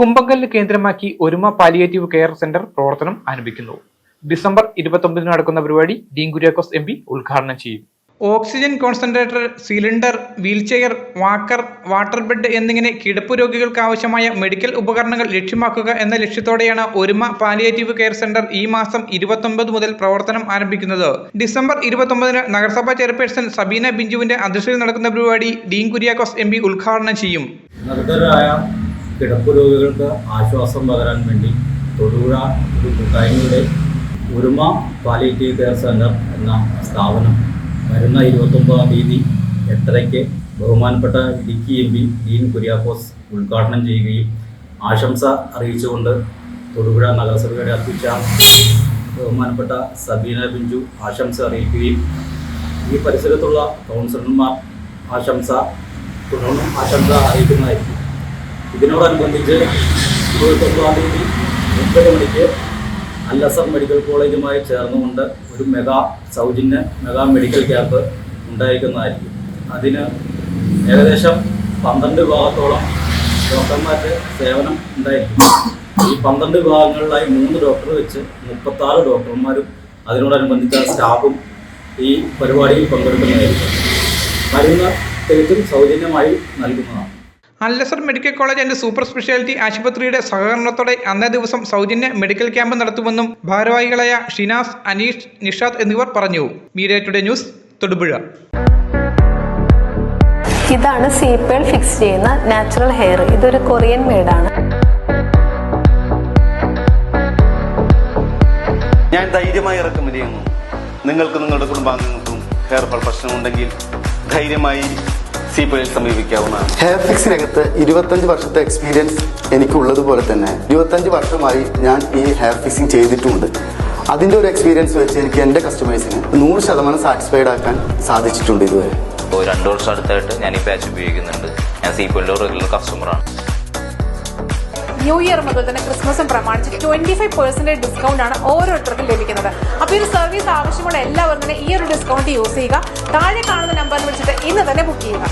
കുമ്പങ്കല്ല് കേന്ദ്രമാക്കി ഒരുമ palliative care centre പ്രവർത്തനം ആരംഭിക്കുന്നു. ഡിസംബർ ഇരുപത്തൊമ്പതിന് നടക്കുന്ന പരിപാടി ഡീൻ കുര്യാക്കോസ് എം പി ഉദ്ഘാടനം ചെയ്യും. Oxygen concentrator cylinder wheelchair walker water bed എന്നിങ്ങനെ കിടപ്പ് രോഗികൾക്ക് ആവശ്യമായ മെഡിക്കൽ ഉപകരണങ്ങൾ ലക്ഷ്യമാക്കുക എന്ന ലക്ഷ്യത്തോടെയാണ് ഒരുമ പാലിയേറ്റീവ് കെയർ സെന്റർ ഈ മാസം ഇരുപത്തൊമ്പത് മുതൽ പ്രവർത്തനം ആരംഭിക്കുന്നത്. ഡിസംബർ ഇരുപത്തൊമ്പതിന് നഗരസഭാ ചെയർപേഴ്സൺ സബീന ബിഞ്ചുവിന്റെ അധ്യക്ഷതയിൽ നടക്കുന്ന പരിപാടി ഡീൻ കുര്യാക്കോസ് എം പി ഉദ്ഘാടനം ചെയ്യും. കിടപ്പ് രോഗികൾക്ക് ആശ്വാസം പകരാൻ വേണ്ടി തൊടുപുഴ ഒരു കൂട്ടായ്മയുടെ ഉരുമ പാലിയേറ്റീവ് കെയർ സെന്റർ എന്ന സ്ഥാപനം വരുന്ന ഇരുപത്തൊമ്പതാം തീയതി എട്ടരയ്ക്ക് ബഹുമാനപ്പെട്ട ഇടുക്കി എം പി ഡീൻ കുര്യാക്കോസ് ഉദ്ഘാടനം ചെയ്യുകയും ആശംസ അറിയിച്ചുകൊണ്ട് തൊടുപുഴ നഗരസഭയുടെ അധ്യക്ഷ ബഹുമാനപ്പെട്ട സബീന ബിഞ്ചു ആശംസ അറിയിക്കുകയും ഈ പരിസരത്തുള്ള കൗൺസിലർമാർ ആശംസ തുടർന്നും ആശംസ അറിയിക്കുന്നതായിരിക്കും. ഇതിനോടനുബന്ധിച്ച് ഇരുപത്തൊമ്പതാം തീയതി മുപ്പത് മണിക്ക് അല്ലസർ മെഡിക്കൽ കോളേജുമായി ചേർന്നുകൊണ്ട് ഒരു മെഗാ സൗജന്യ മെഗാ മെഡിക്കൽ ക്യാമ്പ് ഉണ്ടായിരിക്കുന്നതായിരിക്കും. അതിന് ഏകദേശം പന്ത്രണ്ട് വിഭാഗത്തോളം ഡോക്ടർമാർക്ക് സേവനം ഉണ്ടായിരിക്കും. ഈ പന്ത്രണ്ട് വിഭാഗങ്ങളിലായി മൂന്ന് ഡോക്ടർ വെച്ച് മുപ്പത്താറ് ഡോക്ടർമാരും അതിനോടനുബന്ധിച്ച സ്റ്റാഫും ഈ പരിപാടിയിൽ പങ്കെടുക്കുന്നതായിരിക്കും. മരുന്ന് തികച്ചും സൗജന്യമായി നൽകുന്നതാണ്. അല്ലസർ medical college and super speciality ആശുപത്രിയുടെ സഹകരണത്തോടെ അന്നേ ദിവസം സൗജന്യ മെഡിക്കൽ ക്യാമ്പ് നടത്തുമെന്നും ഭാരവാഹികളായ ഷിനാസ് അനീഷ് നിഷാദ് എന്നിവർ പറഞ്ഞു. Media today news Thodupuzha. ഇതാണ് സീപ്പേൾ ഫിക്സ് ചെയ്യുന്ന നാച്ചുറൽ ഹെയർ ഇതൊരു കൊറിയൻ മെയ്ഡാണ് ഞാൻ ധൈര്യമായി ഇറക്കുമതി ചെയ്യുന്നു നിങ്ങൾക്ക് നിങ്ങളുടെ കുടുംബാംഗങ്ങൾക്കും ഹെയർ ഫാൾ പ്രശ്നമുണ്ടെങ്കിൽ ധൈര്യമായി സീപ്പയിൽ സമീപിക്കാവുന്നതാണ്. ഹെയർ ഫിക്സിനകത്ത് ഇരുപത്തഞ്ച് വർഷത്തെ എക്സ്പീരിയൻസ് എനിക്കുള്ളതുപോലെ തന്നെ ഇരുപത്തഞ്ച് വർഷമായി ഞാൻ ഈ ഹെയർ ഫിക്സിങ് ചെയ്തിട്ടുമുണ്ട് അതിന്റെ ഒരു എക്സ്പീരിയൻസ് വെച്ച് എനിക്ക് എന്റെ കസ്റ്റമേഴ്സിന് നൂറ് ശതമാനം സാറ്റിസ്ഫൈഡ് ആക്കാൻ സാധിച്ചിട്ടുണ്ട് ഇതുവരെ. ഇപ്പോൾ രണ്ട് വർഷം അടുത്തായിട്ട് ഞാൻ ഈ പാച്ച് ഉപയോഗിക്കുന്നുണ്ട് ഞാൻ സീപ്പിളിന്റെ റെഗുലർ കസ്റ്റമറാണ് ന്യൂ ഇയർ മുതൽ തന്നെ ക്രിസ്മസും പ്രമാണിച്ച് ട്വന്റി ഫൈവ് പെർസെന്റേജ് ഡിസ്കൗണ്ട് ആണ് ഓരോരുത്തർക്കും ലഭിക്കുന്നത്. അപ്പോൾ ഈ ഒരു സർവീസ് ആവശ്യമുള്ള എല്ലാവരും തന്നെ ഈ ഒരു ഡിസ്കൗണ്ട് യൂസ് ചെയ്യുക. താഴെ കാണുന്ന നമ്പറിൽ വിളിച്ചിട്ട് ഇന്ന് തന്നെ ബുക്ക് ചെയ്യുക.